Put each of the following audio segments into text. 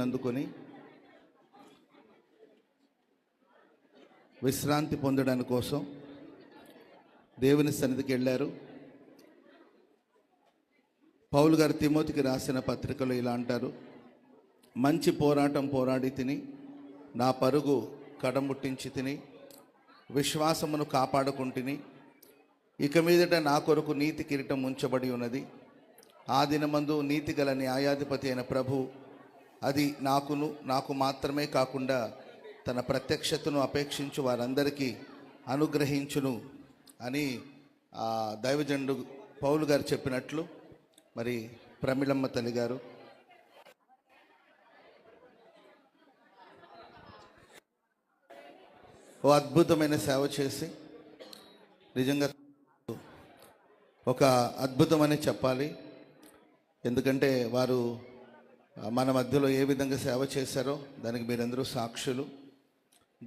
అందుకొని విశ్రాంతి పొందడానికి కోసం దేవుని సన్నిధికి వెళ్ళారు. పౌలు గారు తిమోతికి రాసిన పత్రికలో ఇలా అంటారు మంచి పోరాటం పోరాడి తిని నా పరుగు కడముట్టించి తిని విశ్వాసమును కాపాడుకుంటుని ఇక మీదట నా కొరకు నీతి కిరీటం ఉంచబడి ఉన్నది. ఆ దినమందు నీతి గల న్యాయాధిపతి అయిన ప్రభు అది నాకును నాకు మాత్రమే కాకుండా తన ప్రత్యక్షతను అపేక్షించు వారందరికీ అనుగ్రహించును అని దైవజండు పౌలు గారు చెప్పినట్లు మరి ప్రమిళమ్మ తల్లి గారు. ఓ అద్భుతమైన సేవ చేసి నిజంగా ఒక అద్భుతమనే చెప్పాలి. ఎందుకంటే వారు మన మధ్యలో ఏ విధంగా సేవ చేశారో దానికి మీరందరూ సాక్షులు.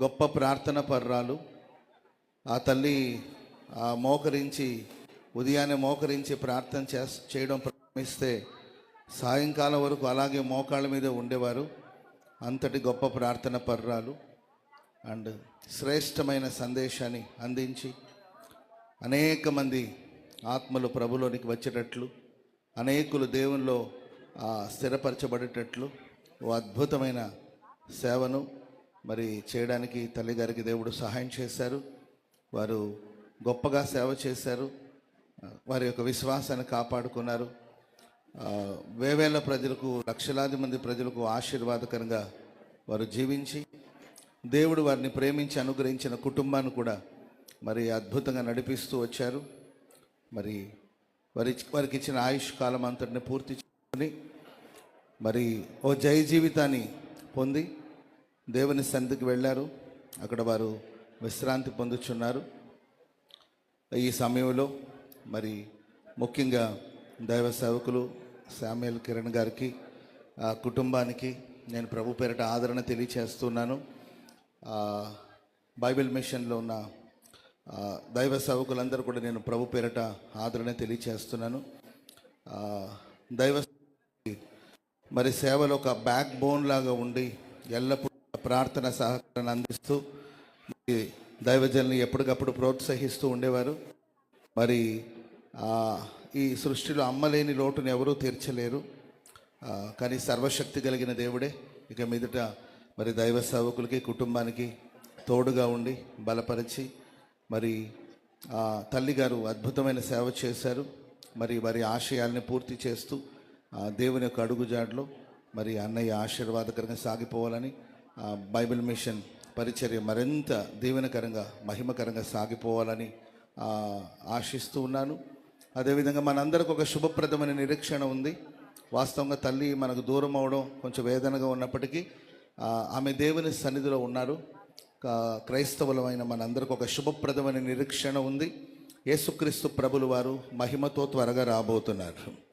గొప్ప ప్రార్థన పర్రాలు. ఆ తల్లి ఆ మోకరించి ఉదయాన్నే మోకరించి ప్రార్థన చేస్ చేయడం ప్రారంభిస్తే సాయంకాలం వరకు అలాగే మోకాళ్ళ మీద ఉండేవారు. అంతటి గొప్ప ప్రార్థన పర్రాలు. అండ్ శ్రేష్టమైన సందేశాన్ని అందించి అనేక మంది ఆత్మలు ప్రభులోనికి వచ్చేటట్లు అనేకులు దేవునిలో స్థిరపరచబడేటట్లు ఓ అద్భుతమైన సేవను మరి చేయడానికి తల్లిగారికి దేవుడు సహాయం చేశారు. వారు గొప్పగా సేవ చేశారు. వారి యొక్క విశ్వాసాన్ని కాపాడుకున్నారు. వేవేల ప్రజలకు లక్షలాది మంది ప్రజలకు ఆశీర్వాదకరంగా వారు జీవించి దేవుడు వారిని ప్రేమించి అనుగ్రహించిన కుటుంబాన్ని కూడా మరి అద్భుతంగా నడిపిస్తూ వచ్చారు. మరి వారి వారికి ఇచ్చిన ఆయుష్ కాలం అంతటిని పూర్తి మరి ఓ జయ జీవితాన్ని పొంది దేవుని సన్నిధికి వెళ్ళారు. అక్కడ వారు విశ్రాంతి పొందుచున్నారు. ఈ సమయంలో మరి ముఖ్యంగా దైవ సేవకులు శామ్యుల్ కిరణ్ గారికి ఆ కుటుంబానికి నేను ప్రభు పేరిట ఆదరణ తెలియచేస్తున్నాను. బైబిల్ మిషన్లో ఉన్న దైవ సేవకులందరూ కూడా నేను ప్రభు పేరిట ఆదరణ తెలియచేస్తున్నాను. దైవ మరి సేవలో ఒక బ్యాక్ బోన్ లాగా ఉండి ఎల్లప్పుడూ ప్రార్థన సహకారాన్ని అందిస్తూ మరి దైవజల్ని ఎప్పటికప్పుడు ప్రోత్సహిస్తూ ఉండేవారు. మరి ఈ సృష్టిలో అమ్మలేని లోటును ఎవరూ తీర్చలేరు. కానీ సర్వశక్తి కలిగిన దేవుడే. ఇక మీదట మరి దైవ సేవకులకి కుటుంబానికి తోడుగా ఉండి బలపరిచి మరి ఆ, తల్లిగారు అద్భుతమైన సేవ చేశారు. మరి వారి ఆశయాల్ని పూర్తి చేస్తూ దేవుని యొక్క అడుగుజాడలో మరి అన్నయ్య ఆశీర్వాదకరంగా సాగిపోవాలని బైబిల్ మిషన్ పరిచర్య మరింత దీవెనకరంగా మహిమకరంగా సాగిపోవాలని ఆశిస్తూ ఉన్నాను. అదేవిధంగా మనందరికి ఒక శుభప్రదమైన నిరీక్షణ ఉంది. వాస్తవంగా తల్లి మనకు దూరం అవడం కొంచెం వేదనగా ఉన్నప్పటికీ ఆమె దేవుని సన్నిధిలో ఉన్నారు. క్రైస్తవులమైన మనందరికి ఒక శుభప్రదమైన నిరీక్షణ ఉంది. యేసుక్రీస్తు ప్రభులు వారు మహిమతో త్వరగా రాబోతున్నారు.